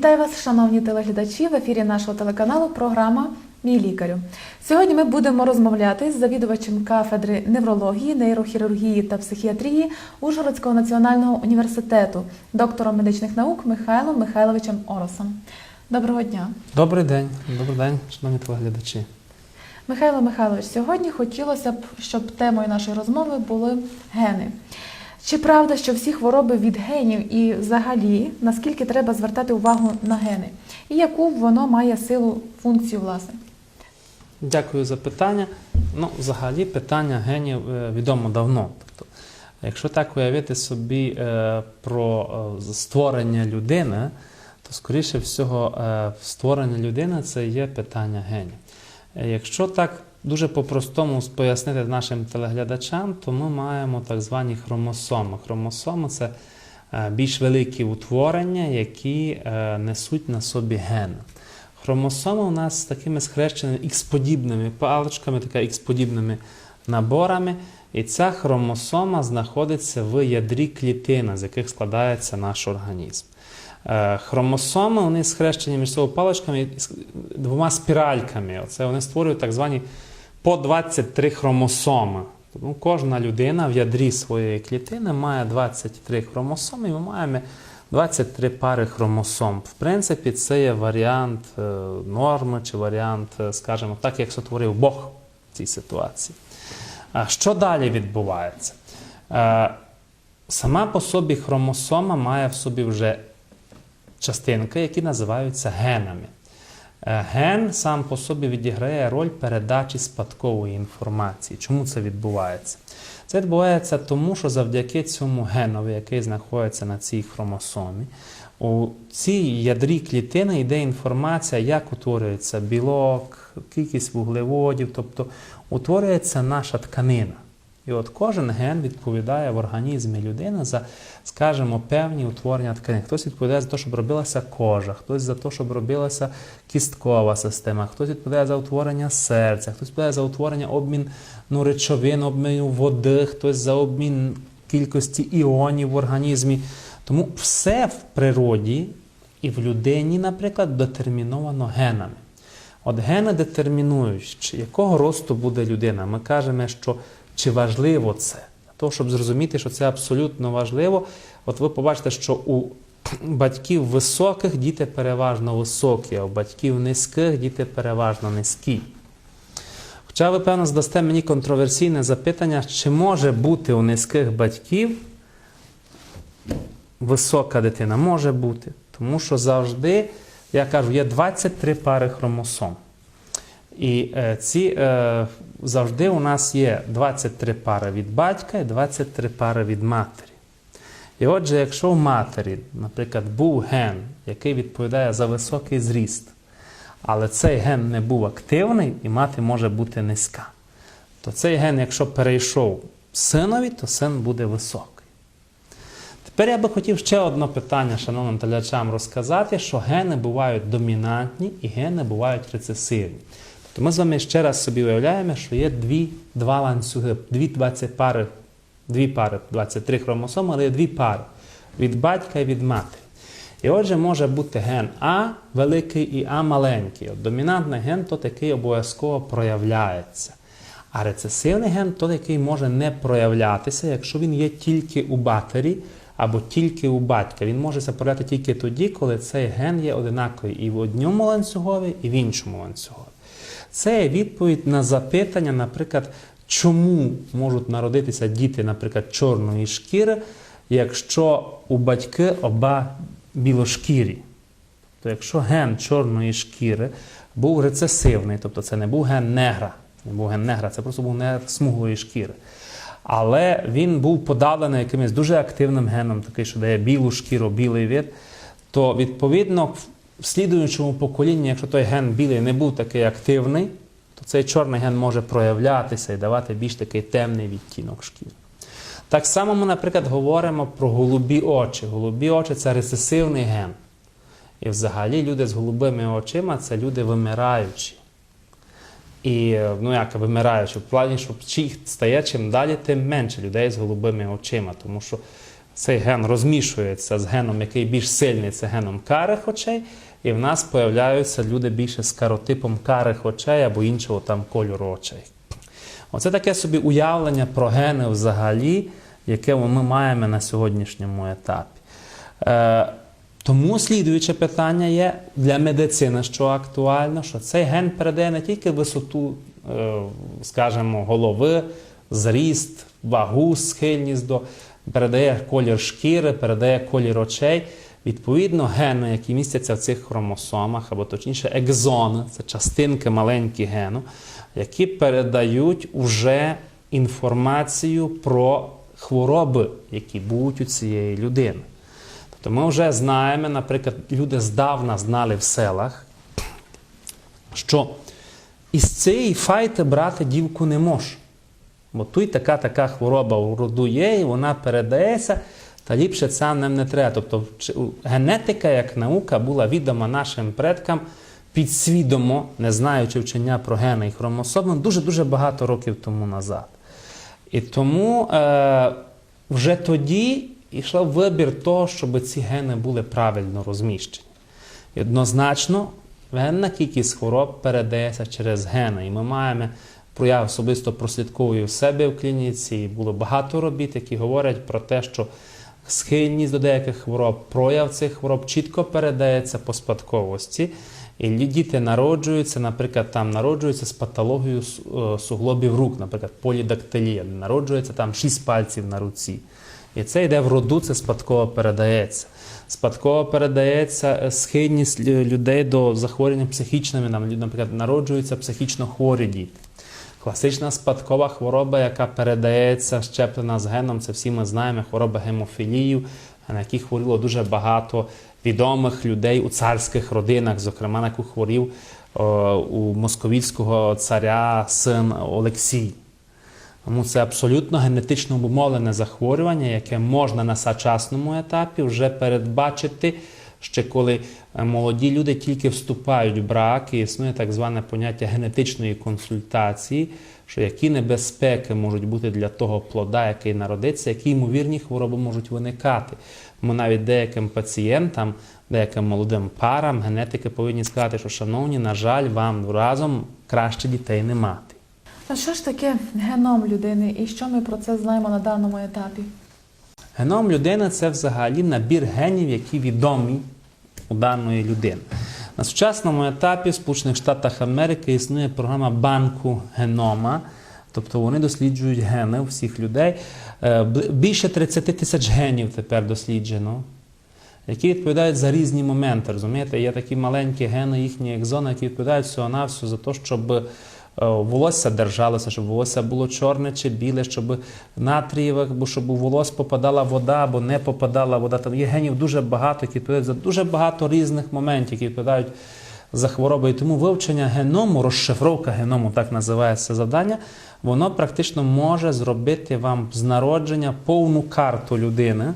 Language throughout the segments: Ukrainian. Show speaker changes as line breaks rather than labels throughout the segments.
Вітаю вас, шановні телеглядачі. В ефірі нашого телеканалу програма Мій лікарю. Сьогодні ми будемо розмовляти з завідувачем кафедри неврології, нейрохірургії та психіатрії Ужгородського національного університету, доктором медичних наук Михайлом Михайловичем Оросом. Доброго дня.
Добрий день, добрий день, шановні телеглядачі.
Михайло Михайлович, сьогодні хотілося б, щоб темою нашої розмови були гени. Чи правда, що всі хвороби від генів і взагалі наскільки треба звертати увагу на гени? І яку воно має силу функцію власне?
Дякую за питання. Ну, взагалі, питання генів е, відомо давно. Тобто, якщо так уявити собі е, про е, створення людини, то скоріше всього, створення людини це є питання генів. Якщо так дуже по-простому пояснити нашим телеглядачам, то ми маємо так звані хромосоми. Хромосоми це е, більш великі утворення, які е, несуть на собі гени. Хромосоми у нас з такими схрещеними ікс-подібними паличками, така ікс-подібними наборами. І ця хромосома знаходиться в ядрі клітини, з яких складається наш організм. Е, Хромосоми вони схрещені між собою паличками двома спіральками. Оце вони створюють так звані по 23 хромосоми. Тому кожна людина в ядрі своєї клітини має 23 хромосоми, і ми маємо 23 пари хромосом. В принципі, це є варіант е, норми чи варіант, е, скажімо так, як сотворив Бог в цій ситуації. Що далі відбувається? Е, Сама по собі хромосома має в собі вже частинки, які називаються генами. Е, Ген сам по собі відіграє роль передачі спадкової інформації. Чому це відбувається? Це відбувається тому, що завдяки цьому генові, який знаходиться на цій хромосомі, у цій ядрі клітини йде інформація, як утворюється білок, кількість вуглеводів, тобто утворюється наша тканина. І от кожен ген відповідає в організмі людини за, скажімо, певні утворення тканин. Хтось відповідає за те, щоб робилася кожа, хтось за те, щоб робилася кісткова система, хтось відповідає за утворення серця, хтось відповідає за утворення обмін ну, речовин, обміну води, хтось за обмін кількості іонів в організмі. Тому все в природі і в людині, наприклад, детерміновано генами. От гени детермінують, якого росту буде людина. Ми кажемо, що чи важливо це? Того, щоб зрозуміти, що це абсолютно важливо, от ви побачите, що у батьків високих діти переважно високі, а у батьків низьких діти переважно низькі. Хоча ви, певно, здасте мені контроверсійне запитання, чи може бути у низьких батьків висока дитина? Може бути. Тому що завжди, я кажу, є 23 пари хромосом. І е, ці е, завжди у нас є 23 пари від батька і 23 пари від матері. І отже, якщо в матері, наприклад, був ген, який відповідає за високий зріст, але цей ген не був активний, і мати може бути низька, то цей ген, якщо перейшов синові, то син буде високий. Тепер я би хотів ще одне питання, шановним телячам, розказати, що гени бувають домінантні і гени бувають рецесивні. Тобто ми з вами ще раз собі уявляємо, що є дві, два ланцюги, дві 20 пари, дві пари, 23 хромосоми, але є дві пари від батька і від матері. І отже, може бути ген А великий і А маленький. От домінантний ген то такий обов'язково проявляється. А рецесивний ген то який може не проявлятися, якщо він є тільки у матері або тільки у батька. Він може проявляти тільки тоді, коли цей ген є одинаковий і в одному ланцюгові, і в іншому ланцюгові. Це є відповідь на запитання, наприклад, чому можуть народитися діти, наприклад, чорної шкіри, якщо у батьки оба білошкірі. Тобто, якщо ген чорної шкіри був рецесивний, тобто це не був ген негра, не був ген негра, це просто був негр смуглої шкіри. Але він був подавлений якимось дуже активним геном, такий, що дає білу шкіру, білий вид, то відповідно в слідуючому поколінні, якщо той ген білий не був такий активний, то цей чорний ген може проявлятися і давати більш такий темний відтінок шкіри. Так само ми, наприклад, говоримо про голубі очі. Голубі очі це рецесивний ген. І взагалі люди з голубими очима це люди вимираючі. І ну як вимираючи, в плані, що їх стає чим далі, тим менше людей з голубими очима. Тому що цей ген розмішується з геном, який більш сильний, це геном карих очей, і в нас появляються люди більше з каротипом карих очей або іншого там кольору очей. Оце таке собі уявлення про гени взагалі, яке ми маємо на сьогоднішньому етапі. Е, тому слідуюче питання є для медицини, що актуально, що цей ген передає не тільки висоту, е, скажімо, голови, зріст, вагу, схильність до, передає колір шкіри, передає колір очей. Відповідно, гени, які містяться в цих хромосомах, або точніше, екзони, це частинки маленькі гену, які передають уже інформацію про хвороби, які будуть у цієї людини. Тобто ми вже знаємо, наприклад, люди здавна знали в селах, що із цієї файти брати дівку не може. Бо тут така така хвороба у роду є, і вона передається, та ліпше це нам не треба. Тобто генетика як наука була відома нашим предкам підсвідомо, не знаючи вчення про гени і хромосоми, дуже-дуже багато років тому назад. І тому е, вже тоді йшов вибір того, щоб ці гени були правильно розміщені. І однозначно, генна кількість хвороб передається через гени. І ми маємо, я особисто прослідковую себе в клініці, і було багато робіт, які говорять про те, що схильність до деяких хвороб, прояв цих хвороб чітко передається по спадковості. І діти народжуються, наприклад, там народжуються з патологією е, суглобів рук, наприклад, полідактилія, народжується там шість пальців на руці. І це йде в роду, це спадково передається. Спадково передається е, схильність людей до захворювань психічними, наприклад, народжуються психічно хворі діти. Класична спадкова хвороба, яка передається щеплена з геном, це всі ми знаємо, хвороба гемофілію, на які хворіло дуже багато відомих людей у царських родинах, зокрема, на яку хворів о, у московського царя син Олексій. Тому це абсолютно генетично обумовлене захворювання, яке можна на сучасному етапі вже передбачити, ще коли е, молоді люди тільки вступають в брак, і існує так зване поняття генетичної консультації, що які небезпеки можуть бути для того плода, який народиться, які ймовірні хвороби можуть виникати. Тому навіть деяким пацієнтам, деяким молодим парам генетики повинні сказати, що, шановні, на жаль, вам разом краще дітей не мати.
А що ж таке геном людини і що ми про це знаємо на даному етапі?
Геном людини це взагалі набір генів, які відомі у даної людини. На сучасному етапі в Сполучених Штатах Америки існує програма банку генома, тобто вони досліджують гени всіх людей. Е, Більше 30 тисяч генів тепер досліджено, які відповідають за різні моменти. Розумієте, є такі маленькі гени, їхні екзони, які відповідають всього-навсього за те, щоб волосся держалося, щоб волосся було чорне чи біле, щоб натрієве, бо щоб у волос попадала вода або не попадала вода. Там є генів дуже багато, які відповідають за дуже багато різних моментів, які відповідають за хвороби. І тому вивчення геному, розшифровка геному, так називається завдання, воно практично може зробити вам з народження повну карту людини.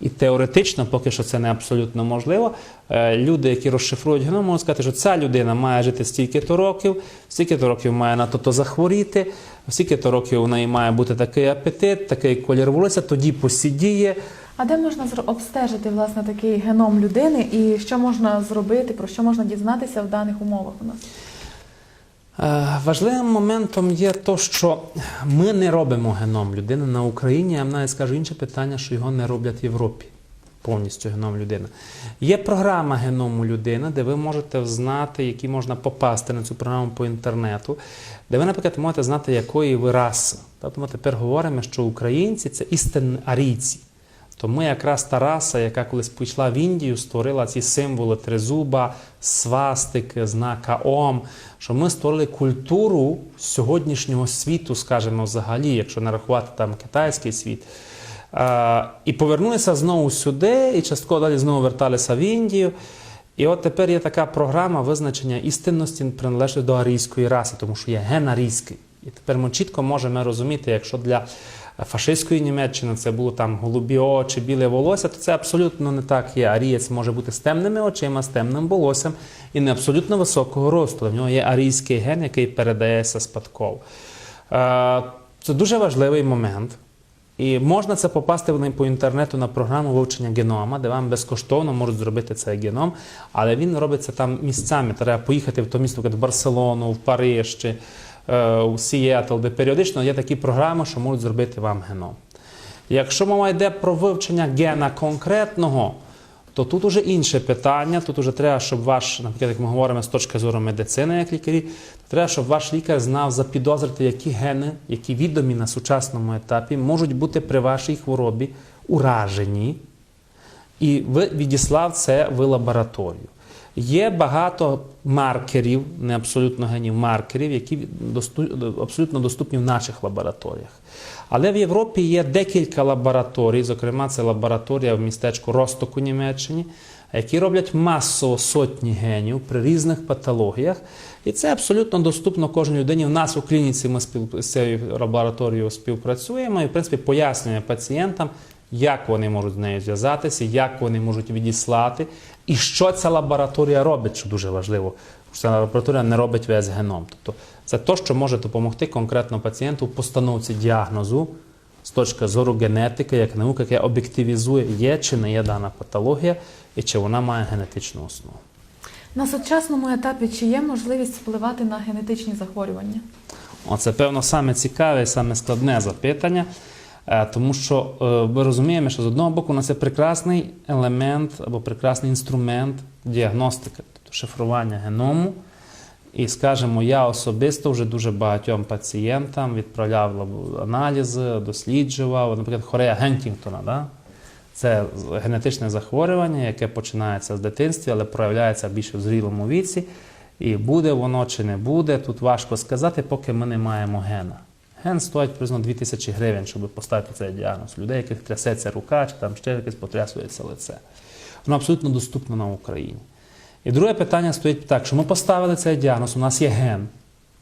І теоретично, поки що це не абсолютно можливо. е, Люди, які розшифрують геном, можуть сказати, що ця людина має жити стільки-то років, стільки-то років має на то-то захворіти, стільки-то років у неї має бути такий апетит, такий колір волосся, тоді посідіє.
А де можна обстежити власне такий геном людини і що можна зробити, про що можна дізнатися в даних умовах у нас?
Е, Важливим моментом є то, що ми не робимо геном людини на Україні. Я навіть скажу інше питання, що його не роблять в Європі. Повністю геном людини. Є програма геному людини, де ви можете знати, які можна попасти на цю програму по інтернету, де ви, наприклад, можете знати, якої ви раси. Тобто ми тепер говоримо, що українці це істинні арійці. Тому якраз та раса, яка колись пішла в Індію, створила ці символи тризуба, свастики, знака Ом, що ми створили культуру сьогоднішнього світу, скажімо, взагалі, якщо не рахувати там китайський світ. І повернулися знову сюди, і частково далі знову верталися в Індію. І от тепер є така програма визначення істинності приналежить до арійської раси, тому що є ген арійський. І тепер ми чітко можемо розуміти, якщо для фашистської Німеччини це було там голубі очі, біле волосся, то це абсолютно не так є. Арієць може бути з темними очима, з темним волоссям і не абсолютно високого росту. В нього є арійський ген, який передається спадково. Е, Це дуже важливий момент. І можна це попасти по інтернету на програму вивчення генома, де вам безкоштовно можуть зробити цей геном, але він робиться там місцями. Треба поїхати в то місто, як в Барселону, в Париж чи у Сієтл, де періодично є такі програми, що можуть зробити вам геном. Якщо мова йде про вивчення гена конкретного, то тут уже інше питання. Тут уже треба, щоб ваш, наприклад, як ми говоримо з точки зору медицини, як лікарі, треба, щоб ваш лікар знав запідозрити, які гени, які відомі на сучасному етапі, можуть бути при вашій хворобі уражені, і ви відіслав це в лабораторію. Є багато маркерів, не абсолютно генів, маркерів, які абсолютно доступні в наших лабораторіях. Але в Європі є декілька лабораторій, зокрема, це лабораторія в містечку Росток у Німеччині, які роблять масово сотні генів при різних патологіях. І це абсолютно доступно кожній людині. У нас у клініці ми з цією лабораторією співпрацюємо і, в принципі, пояснюємо пацієнтам, як вони можуть з нею зв'язатися, як вони можуть відіслати, і що ця лабораторія робить, що дуже важливо. Ця лабораторія не робить весь геном. Тобто це те, що може допомогти конкретно пацієнту в постановці діагнозу з точки зору генетики, як наука, яка об'єктивізує, є чи не є дана патологія, і чи вона має генетичну основу.
На сучасному етапі чи є можливість впливати на генетичні захворювання?
Оце, певно, саме цікаве і саме складне запитання, тому що е, ми розуміємо, що з одного боку у нас є прекрасний елемент або прекрасний інструмент діагностики, тобто шифрування геному. І скажімо, я особисто вже дуже багатьом пацієнтам відправляв аналізи, досліджував, наприклад, хорея Гентінгтона. Да? Це генетичне захворювання, яке починається з дитинства, але проявляється більше в зрілому віці. І буде воно чи не буде, тут важко сказати, поки ми не маємо гена. Ген стоїть приблизно 2000 гривень, щоб поставити цей діагноз. Людей, яких трясеться рука, чи там ще якесь потрясується лице. Воно абсолютно доступно на Україні. І друге питання стоїть так, що ми поставили цей діагноз, у нас є ген.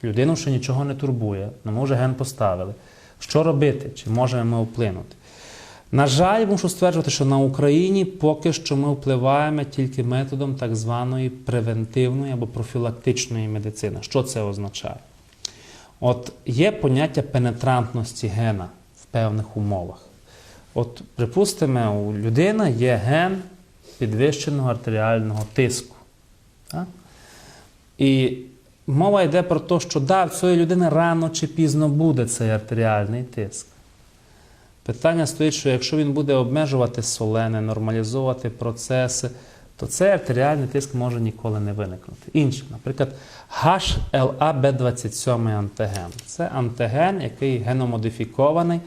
Людину ще нічого не турбує, ну ми вже ген поставили. Що робити? Чи можемо ми вплинути? На жаль, мушу стверджувати, що на Україні поки що ми впливаємо тільки методом так званої превентивної або профілактичної медицини. Що це означає? От є поняття пенетрантності гена в певних умовах. От, припустимо, у людини є ген підвищеного артеріального тиску. Так? І мова йде про те, що да, в цієї людини рано чи пізно буде цей артеріальний тиск. Питання стоїть, що якщо він буде обмежувати солене, нормалізовувати процеси, то цей артеріальний тиск може ніколи не виникнути. Інше, наприклад, HLA-B27 антиген. Це антиген, який геномодифікований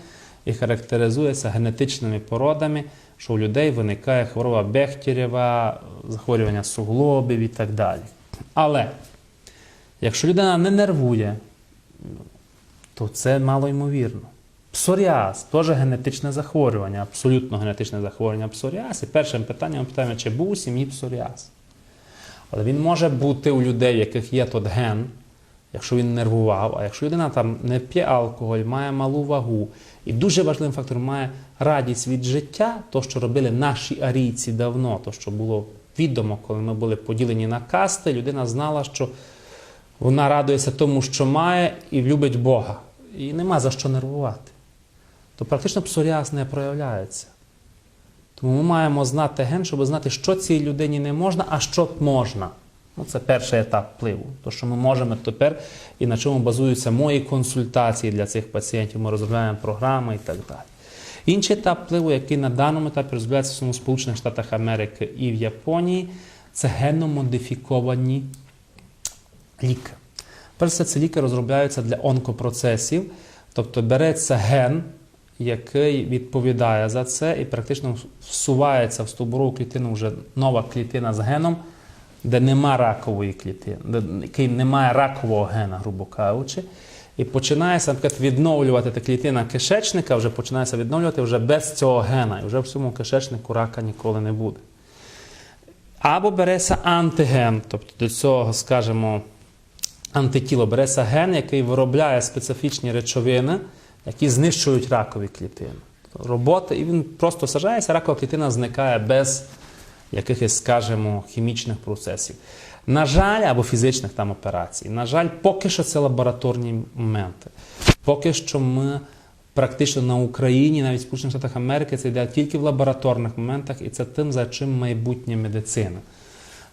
і характеризується генетичними породами, що у людей виникає хвороба Бехтєрєва, захворювання суглобів і так далі. Але якщо людина не нервує, то це мало ймовірно. Псоріаз теж генетичне захворювання, абсолютно генетичне захворювання псоріаз. І першим питанням питаємо, чи був у сім'ї псоріаз. Але він може бути у людей, в яких є тот ген, якщо він нервував, а якщо людина там не п'є алкоголь, має малу вагу, і дуже важливим фактором має радість від життя, то, що робили наші арійці давно, то, що було відомо, коли ми були поділені на касти, людина знала, що вона радується тому, що має, і любить Бога. І нема за що нервувати. То практично псоріаз не проявляється. Тому ми маємо знати ген, щоб знати, що цій людині не можна, а що можна. Ну, це перший етап впливу. То, що ми можемо тепер, і на чому базуються мої консультації для цих пацієнтів, ми розробляємо програми і так далі. Інший етап впливу, який на даному етапі розробляється в Сполучених Штатах Америки і в Японії, це геномодифіковані ліки. Перш за ці ліки розробляються для онкопроцесів, тобто береться ген, який відповідає за це, і практично всувається в стовбурову клітину вже нова клітина з геном, де нема ракової клітини, де який немає ракового гена, грубо кажучи. І починається, наприклад, відновлювати та клітина кишечника, вже починається відновлювати вже без цього гена. І вже в цьому кишечнику рака ніколи не буде. Або береться антиген, тобто до цього, скажімо, антитіло береться ген, який виробляє специфічні речовини, які знищують ракові клітини. Робота, і він просто сажається, ракова клітина зникає без якихось, скажімо, хімічних процесів. На жаль, або фізичних там операцій. На жаль, поки що це лабораторні моменти. Поки що ми практично на Україні, навіть в Сполучених Штатах Америки, це йде тільки в лабораторних моментах, і це тим, за чим майбутнє медицина.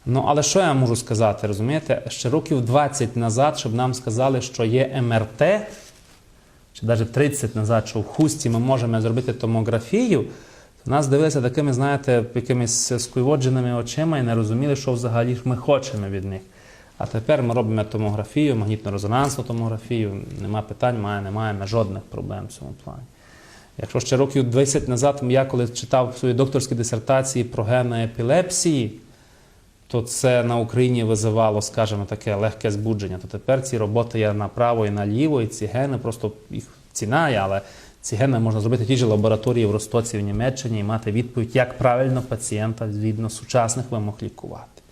Ну, але що я можу сказати, розумієте? Ще років 20 назад, щоб нам сказали, що є МРТ, чи навіть 30 назад, що в хусті ми можемо зробити томографію, то нас дивилися такими, знаєте, якимись скуйводженими очима і не розуміли, що взагалі ми хочемо від них. А тепер ми робимо томографію, магнітно-резонансну томографію, нема питань, має, не маємо жодних проблем в цьому плані. Якщо ще років 20 назад я коли читав свої докторські дисертації про гени епілепсії, то це на Україні визивало, скажімо, таке легке збудження. То тепер ці роботи є направо і наліво, і ці гени просто їх ціна є, але ці гени можна зробити в тій же лабораторії в Ростоці в Німеччині і мати відповідь, як правильно пацієнта згідно сучасних вимог лікувати.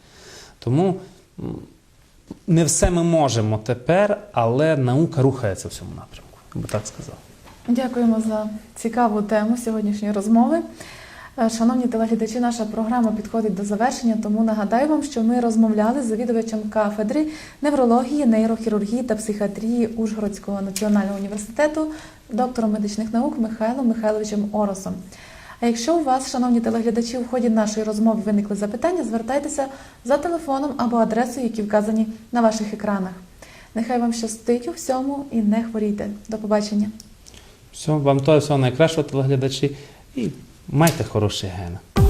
Тому не все ми можемо тепер, але наука рухається в цьому напрямку, я би так сказав.
Дякуємо за цікаву тему сьогоднішньої розмови. Е, Шановні телеглядачі, наша програма підходить до завершення, тому нагадаю вам, що ми розмовляли з завідувачем кафедри неврології, нейрохірургії та психіатрії Ужгородського національного університету, доктором медичних наук Михайлом Михайловичем Оросом. А якщо у вас, шановні телеглядачі, у ході нашої розмови виникли запитання, звертайтеся за телефоном або адресою, які вказані на ваших екранах. Нехай вам щастить у всьому і не хворійте. До побачення.
Всього, вам того всього найкращого телеглядачі і майте хороші гени.